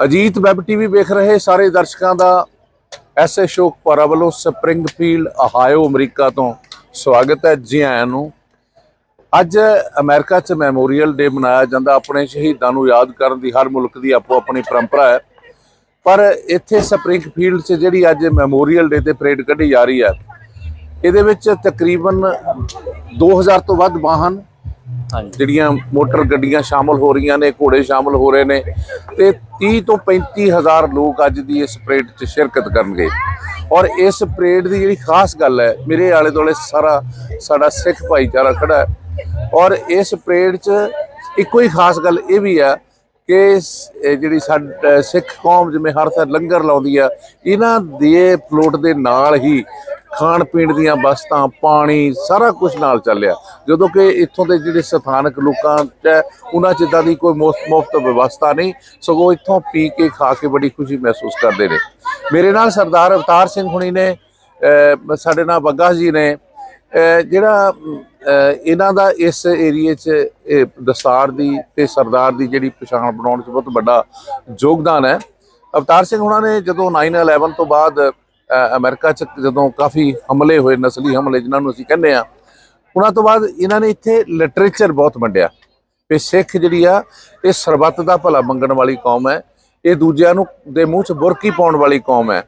Ajit web TV ਵੇਖ ਰਹੇ ਸਾਰੇ ਦਰਸ਼ਕਾਂ ਦਾ ਐਸਏ ਸ਼ੋਕ ਪਰਾ ਵੱਲੋਂ ਸਪਰਿੰਗਫੀਲਡ ਆਹਾਇਓ ਅਮਰੀਕਾ ਤੋਂ ਸਵਾਗਤ ਹੈ ਜੀ ਆਇਆਂ ਨੂੰ। ਅੱਜ ਅਮਰੀਕਾ 'ਚ ਮੈਮੋਰੀਅਲ ਡੇ ਮਨਾਇਆ ਜਾਂਦਾ। ਆਪਣੇ ਸ਼ਹੀਦਾਂ ਨੂੰ ਯਾਦ ਕਰਨ ਦੀ ਹਰ ਮੁਲਕ ਦੀ ਆਪੋ ਆਪਣੀ ਪਰੰਪਰਾ ਹੈ। ਪਰ ਇੱਥੇ ਸਪਰਿੰਗਫੀਲਡ 'ਚ ਜਿਹੜੀ ਅੱਜ ਮੈਮੋਰੀਅਲ ਡੇ ਤੇ ਪਰੇਡ ਕੱਢੀ ਜਾ ਰਹੀ ਹੈ, ਇਹਦੇ ਵਿੱਚ ਤਕਰੀਬਨ 2000 ਤੋਂ ਵੱਧ ਵਾਹਨ ਜਿਹੜੀਆਂ ਮੋਟਰ ਗੱਡੀਆਂ ਸ਼ਾਮਲ ਹੋ ਰਹੀਆਂ ਨੇ, ਘੋੜੇ ਸ਼ਾਮਲ ਹੋ ਰਹੇ ਨੇ ਤੇ 30 ਤੋਂ 35 ਹਜ਼ਾਰ ਲੋਕ ਅੱਜ ਦੀ ਇਸ ਪਰੇਡ 'ਚ ਸ਼ਿਰਕਤ ਕਰਨਗੇ। ਔਰ ਇਸ ਪਰੇਡ ਦੀ ਜਿਹੜੀ ਖਾਸ ਗੱਲ ਹੈ, ਮੇਰੇ ਆਲੇ ਦੁਆਲੇ ਸਾਰਾ ਸਾਡਾ ਸਿੱਖ ਭਾਈਚਾਰਾ ਖੜਾ ਹੈ। ਔਰ ਇਸ ਪਰੇਡ 'ਚ ਇੱਕੋ ਹੀ ਖਾਸ ਗੱਲ ਇਹ ਵੀ ਹੈ ਕਿ ਜਿਹੜੀ ਸਾਡ ਸਿੱਖ ਕੌਮ ਜਿਵੇਂ ਹਰ ਸਾਲ ਲੰਗਰ ਲਾਉਂਦੀ ਆ ਇਹਨਾਂ ਦੇ ਫਲੋਟ ਦੇ ਨਾਲ ਹੀ ਖਾਣ ਪੀਣ ਦੀਆਂ ਵਸਤਾਂ ਪਾਣੀ ਸਾਰਾ ਕੁਝ ਨਾਲ ਚੱਲਿਆ। ਜਦੋਂ ਕਿ ਇੱਥੋਂ ਦੇ ਜਿਹੜੇ ਸਥਾਨਕ ਲੋਕਾਂ ਚ ਹੈ, ਉਹਨਾਂ ਚ ਇਦਾਂ ਦੀ ਕੋਈ ਮੁਫਤ ਮੁਫ਼ਤ ਵਿਵਸਥਾ ਨਹੀਂ ਸਗੋਂ ਇੱਥੋਂ ਪੀ ਕੇ ਖਾ ਕੇ ਬੜੀ ਖੁਸ਼ੀ ਮਹਿਸੂਸ ਕਰਦੇ ਨੇ। ਮੇਰੇ ਨਾਲ ਸਰਦਾਰ ਅਵਤਾਰ ਸਿੰਘ ਹੁਣੀ ਨੇ ਸਾਡੇ ਨਾਲ ਬੱਗਾ ਜੀ ਨੇ ਜਿਹੜਾ ਇਹਨਾਂ ਦਾ ਇਸ ਏਰੀਏ 'ਚ ਇਹ ਦਸਤਾਰ ਦੀ ਤੇ ਸਰਦਾਰ ਦੀ ਜਿਹੜੀ ਪਛਾਣ ਬਣਾਉਣ 'ਚ ਬਹੁਤ ਵੱਡਾ ਯੋਗਦਾਨ ਹੈ। ਅਵਤਾਰ ਸਿੰਘ ਉਹਨਾਂ ਨੇ ਜਦੋਂ 9/11 ਤੋਂ ਬਾਅਦ ਅਹ, ਅਮਰੀਕਾ 'ਚ ਜਦੋਂ ਕਾਫੀ ਹਮਲੇ ਹੋਏ ਨਸਲੀ ਹਮਲੇ ਜਿਨ੍ਹਾਂ ਨੂੰ ਅਸੀਂ ਕਹਿੰਦੇ ਆ ਉਹਨਾਂ ਤੋਂ ਬਾਅਦ ਇਹਨਾਂ ਨੇ ਇੱਥੇ ਲਿਟਰੇਚਰ ਬਹੁਤ ਵੰਡਿਆ। ਤੇ ਸਿੱਖ ਜਿਹੜੀ ਆ ਇਹ ਸਰਬੱਤ ਦਾ ਭਲਾ ਮੰਗਣ ਵਾਲੀ ਕੌਮ ਹੈ ਇਹ ਦੂਜਿਆਂ ਨੂੰ ਦੇ ਮੂੰਹ 'ਚ ਬੁਰਕੀ ਪਾਉਣ ਵਾਲੀ ਕੌਮ ਹੈ।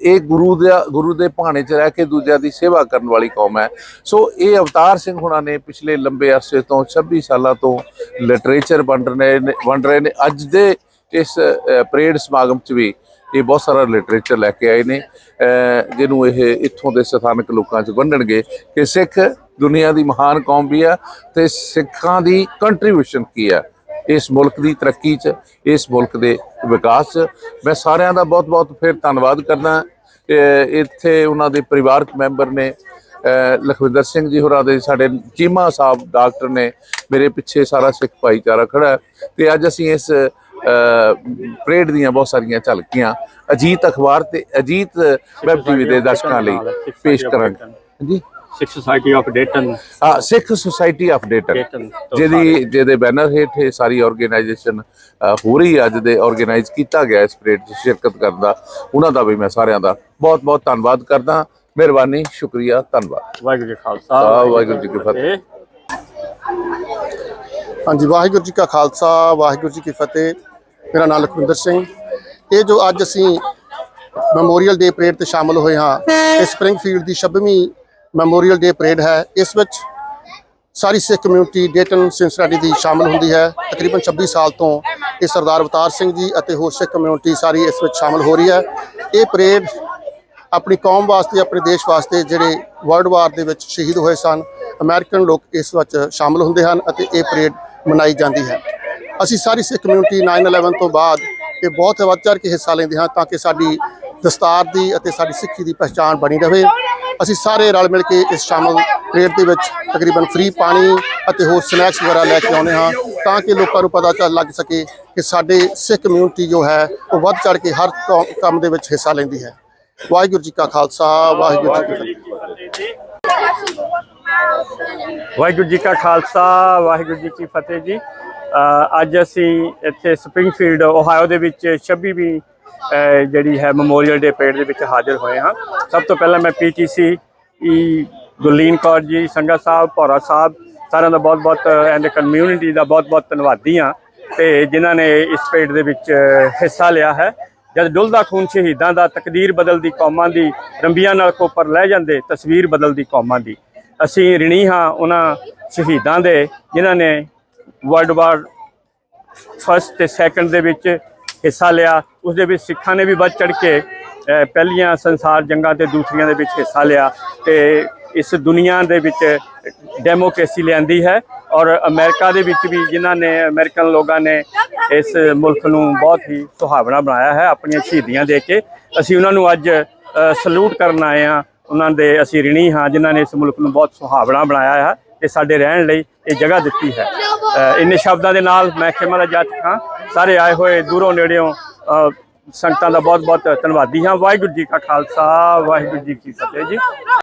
ਇਹ ਗੁਰੂ ਦਾ ਗੁਰੂ ਦੇ ਭਾਣੇ 'ਚ ਰਹਿ ਕੇ ਦੂਜਿਆਂ ਦੀ ਸੇਵਾ ਕਰਨ ਵਾਲੀ ਕੌਮ ਹੈ। ਸੋ ਇਹ ਅਵਤਾਰ ਸਿੰਘ ਹੁਣਾਂ ਨੇ ਪਿਛਲੇ ਲੰਬੇ ਅਰਸੇ ਤੋਂ 26 ਸਾਲਾਂ ਤੋਂ ਲਿਟਰੇਚਰ ਵੰਡ ਰਹੇ ਨੇ ਵੰਡ ਰਹੇ ਨੇ। ਅੱਜ ਦੇ ਇਸ ਪਰੇਡ ਸਮਾਗਮ 'ਚ ਵੀ ਇਹ ਬਹੁਤ ਸਾਰਾ ਲਿਟਰੇਚਰ ਲੈ ਕੇ ਆਏ ਨੇ। ਜਿਹਨੂੰ ਇਹ ਇੱਥੋਂ ਦੇ ਸਥਾਨਕ ਲੋਕਾਂ 'ਚ ਵੰਡਣਗੇ ਕਿ ਸਿੱਖ ਦੁਨੀਆ ਦੀ ਮਹਾਨ ਕੌਮ ਵੀ ਆ ਤੇ ਸਿੱਖਾਂ ਦੀ ਕੰਟਰੀਬਿਊਸ਼ਨ ਕੀ ਆ ਇਸ ਮੁਲਕ ਦੀ ਤਰੱਕੀ 'ਚ ਇਸ ਮੁਲਕ ਦੇ ਵਿਕਾਸ 'ਚ। ਮੈਂ ਸਾਰਿਆਂ ਦਾ ਬਹੁਤ-ਬਹੁਤ ਫਿਰ ਧੰਨਵਾਦ ਕਰਦਾ ਇੱਥੇ ਉਹਨਾਂ ਦੇ ਪਰਿਵਾਰਕ ਮੈਂਬਰ ਨੇ ਲਖਵਿੰਦਰ ਸਿੰਘ ਜੀ ਹੋਰਾਂ ਦੇ ਸਾਡੇ ਚੀਮਾ ਸਾਹਿਬ ਡਾਕਟਰ ਨੇ ਮੇਰੇ ਪਿੱਛੇ ਸਾਰਾ ਸਿੱਖ ਭਾਈਚਾਰਾ ਖੜਾ ਹੈ। ਤੇ ਅੱਜ ਅਸੀਂ ਇਸ ਪਰੇਡ ਦੀਆਂ ਬਹੁਤ ਸਾਰੀਆਂ ਝਲਕੀਆਂ ਅਜੀਤ ਅਖਬਾਰ ਤੇ ਅਜੀਤ ਵੈਬ ਟੀਵੀ ਦੇ ਦਰਸ਼ਕਾਂ ਲਈ ਪੇਸ਼ ਕਰਾਂਗੇ। ਜੀ ਸਿੱਖ ਸੁਸਾਇਟੀ ਆਫ ਡੇਟਨ ਹਾਂ ਸਿੱਖ ਸੁਸਾਇਟੀ ਆਫ ਡੇਟਨ ਜਿਹਦੀ ਜਿਹਦੇ ਬੈਨਰ ਹੇਠ ਇਹ ਸਾਰੀ ਆਰਗੇਨਾਈਜੇਸ਼ਨ ਹੋ ਰਹੀ ਅੱਜ ਦੇ ਆਰਗੇਨਾਈਜ਼ ਕੀਤਾ ਗਿਆ ਇਸ ਪਰੇਡ 'ਚ ਸ਼ਿਰਕਤ ਕਰਨ ਦਾ। ਉਹਨਾਂ ਦਾ ਵੀ ਮੈਂ ਸਾਰਿਆਂ ਦਾ ਬਹੁਤ ਬਹੁਤ ਧੰਨਵਾਦ ਕਰਦਾ। ਮਿਹਰਬਾਨੀ ਸ਼ੁਕਰੀਆ ਧੰਨਵਾਦ। ਵਾਹਿਗੁਰੂ ਜੀ ਕਾ ਖਾਲਸਾ। ਆ, ਵਾਹਿਗੁਰੂ ਜੀ ਕੀ ਫਤਿਹ। ਹਾਂਜੀ ਵਾਹਿਗੁਰੂ ਜੀ ਕਾ ਖਾਲਸਾ ਵਾਹਿਗੁਰੂ ਜੀ ਕੀ ਫਤਿਹ। ਮੇਰਾ ਨਾਮ ਲਖਵਿੰਦਰ ਸਿੰਘ। ਇਹ ਜੋ ਅੱਜ ਅਸੀਂ ਮੈਮੋਰੀਅਲ ਡੇ ਪਰੇਡ ਤੇ ਸ਼ਾਮਲ ਹੋਏ ਹਾਂ ਇਹ ਸਪਰਿੰਗਫੀਲਡ ਦੀ 26ਵੀਂ ਮੈਮੋਰੀਅਲ ਡੇ ਪਰੇਡ ਹੈ। ਇਸ ਵਿੱਚ ਸਾਰੀ ਸਿੱਖ ਕਮਿਊਨਿਟੀ ਡੇਟਨ ਸਿੰਸਰਾਟੀ ਦੀ ਸ਼ਾਮਲ ਹੁੰਦੀ ਹੈ। ਤਕਰੀਬਨ 26 ਸਾਲ ਤੋਂ ਇਹ ਸਰਦਾਰ ਅਵਤਾਰ ਸਿੰਘ ਜੀ ਅਤੇ ਹੋਰ ਸਿੱਖ ਕਮਿਊਨਿਟੀ ਸਾਰੀ ਇਸ ਵਿੱਚ ਸ਼ਾਮਲ ਹੋ ਰਹੀ ਹੈ। ਇਹ ਪਰੇਡ ਆਪਣੀ ਕੌਮ ਵਾਸਤੇ, ਆਪਣੇ ਦੇਸ਼ ਵਾਸਤੇ ਜਿਹੜੇ ਵਰਲਡ ਵਾਰ ਦੇ ਵਿੱਚ ਸ਼ਹੀਦ ਹੋਏ ਸਨ, ਅਮਰੀਕਨ ਲੋਕ ਇਸ ਵਿੱਚ ਸ਼ਾਮਲ ਹੁੰਦੇ ਹਨ ਅਤੇ ਇਹ ਪਰੇਡ ਮਨਾਈ ਜਾਂਦੀ ਹੈ। ਅਸੀਂ ਸਾਰੀ ਸਿੱਖ ਕਮਿਊਨਿਟੀ 9/11 ਤੋਂ ਬਾਅਦ ਇਹ ਬਹੁਤ ਵੱਧ ਚੜ੍ਹ ਕੇ ਹਿੱਸਾ ਲੈਂਦੇ ਹਾਂ ਤਾਂ ਕਿ ਸਾਡੀ ਦਸਤਾਰ ਦੀ ਅਤੇ ਸਾਡੀ ਸਿੱਖੀ ਦੀ ਪਛਾਣ ਬਣੀ ਰਹੇ। ਅਸੀਂ ਸਾਰੇ ਰਲ ਮਿਲ ਕੇ ਇਸ ਸ਼ਾਮਲ ਪਰੇਡ ਦੇ ਵਿੱਚ ਤਕਰੀਬਨ ਫ੍ਰੀ ਪਾਣੀ ਅਤੇ ਹੋਰ ਸਨੈਕਸ ਵਗੈਰਾ ਲੈ ਕੇ ਆਉਂਦੇ ਹਾਂ ਤਾਂ ਕਿ ਲੋਕਾਂ ਨੂੰ ਪਤਾ ਚੱਲ ਲੱਗ ਸਕੇ ਕਿ ਸਾਡੇ ਸਿੱਖ ਕਮਿਊਨਿਟੀ ਜੋ ਹੈ, ਉਹ ਵੱਧ ਚੜ੍ਹ ਕੇ ਹਰ ਕੌ- ਕੰਮ ਦੇ ਵਿੱਚ ਹਿੱਸਾ ਲੈਂਦੀ ਹੈ। ਵਾਹਿਗੁਰੂ ਜੀ ਕਾ ਖਾਲਸਾ, ਵਾਹਿਗੁਰੂ ਜੀ ਕੀ ਫਤਿਹ। ਵਾਹਿਗੁਰੂ ਜੀ ਕਾ ਖਾਲਸਾ, ਵਾਹਿਗੁਰੂ ਜੀ ਕੀ ਫਤਿਹ ਜੀ। ਅੱਜ ਅਸੀਂ ਇੱਥੇ ਸਪਰਿੰਗਫੀਲਡ ਓਹਾਇਓ ਦੇ ਵਿੱਚ 26ਵੀਂ ਜਿਹੜੀ ਹੈ ਮੈਮੋਰੀਅਲ ਡੇ ਪਰੇਡ ਦੇ ਵਿੱਚ ਹਾਜ਼ਰ ਹੋਏ ਹਾਂ। ਸਭ ਤੋਂ ਪਹਿਲਾਂ ਮੈਂ ਪੀਟੀਸੀ ਈ e, ਗੁਰਲੀਨ ਕੌਰ ਜੀ ਸੰਗਾ ਸਾਹਿਬ, ਭੌਰਾ ਸਾਹਿਬ, ਸਾਰਿਆਂ ਦਾ ਬਹੁਤ-ਬਹੁਤ ਐਂਡ ਕਮਿਊਨਿਟੀ ਦਾ ਬਹੁਤ-ਬਹੁਤ ਧੰਨਵਾਦੀ ਹਾਂ। ਤੇ ਜਿਨ੍ਹਾਂ ਨੇ ਇਸ ਪਰੇਡ ਦੇ ਵਿੱਚ ਹਿੱਸਾ ਲਿਆ ਹੈ। ਜਦ ਡੁੱਲਦਾ ਖੂਨ ਸ਼ਹੀਦਾਂ ਦਾ, ਤਕਦੀਰ ਬਦਲਦੀ ਕੌਮਾਂ ਦੀ, ਰੰਬੀਆਂ ਨਾਲ ਕੋਪਰ ਲੈ ਜਾਂਦੇ, ਤਸਵੀਰ ਬਦਲਦੀ ਕੌਮਾਂ ਦੀ। ਅਸੀਂ ਰਿਣੀ ਹਾਂ ਉਹਨਾਂ ਸ਼ਹੀਦਾਂ ਦੇ, ਜਿਨ੍ਹਾਂ ਨੇ ਵਰਲਡ ਵਾਰ ਫਸਟ ਤੇ ਸੈਕੰਡ ਦੇ ਵਿੱਚ ਹਿੱਸਾ ਲਿਆ ਉਸ ਦੇ ਵਿੱਚ ਸਿੱਖਾਂ ਨੇ ਵੀ ਵੱਧ ਚੜ ਕੇ ਪਹਿਲੀਆਂ ਸੰਸਾਰ ਜੰਗਾਂ ਤੇ ਦੂਸਰੀਆਂ ਦੇ ਵਿੱਚ ਹਿੱਸਾ ਲਿਆ ਤੇ ਇਸ ਦੁਨੀਆ ਦੇ ਵਿੱਚ ਡੈਮੋਕ੍ਰੇਸੀ ਲਿਆਂਦੀ ਹੈ ਔਰ ਅਮਰੀਕਾ ਦੇ ਵਿੱਚ ਵੀ ਜਿਨ੍ਹਾਂ ਨੇ, ਅਮਰੀਕਨ ਲੋਕਾਂ ਨੇ ਇਸ ਮੁਲਕ ਨੂੰ ਬਹੁਤ ਹੀ ਸੁਹਾਵਣਾ ਬਣਾਇਆ ਹੈ ਆਪਣੀਆਂ ਸ਼ਹੀਦੀਆਂ ਦੇ ਕੇ। ਅਸੀਂ ਉਹਨਾਂ ਨੂੰ ਅੱਜ ਸਲੂਟ ਕਰਨ ਆਏ ਹਾਂ। ਉਹਨਾਂ ਦੇ ਅਸੀਂ ਰਿਣੀ ਹਾਂ ਜਿਨ੍ਹਾਂ ਨੇ ਇਸ ਮੁਲਕ ਨੂੰ ਬਹੁਤ ਸੁਹਾਵਣਾ ਬਣਾਇਆ ਹੈ ਤੇ ਸਾਡੇ ਰਹਿਣ ਲਈ ਇਹ ਜਗ੍ਹਾ ਦਿੱਤੀ ਹੈ। ਇੰਨੇ ਸ਼ਬਦਾਂ ਦੇ ਨਾਲ ਮੈਂ ਖਿਮਾ ਦਾ ਜੱਟ ਹਾਂ ਸਾਰੇ ਆਏ ਹੋਏ ਦੂਰੋਂ ਨੇੜਿਓਂ ਸੰਗਤਾਂ ਦਾ ਬਹੁਤ ਬਹੁਤ ਧੰਨਵਾਦੀ ਹਾਂ। ਵਾਹਿਗੁਰੂ ਜੀ ਕਾ ਖਾਲਸਾ, ਵਾਹਿਗੁਰੂ ਜੀ ਕੀ ਫਤਿਹ ਜੀ।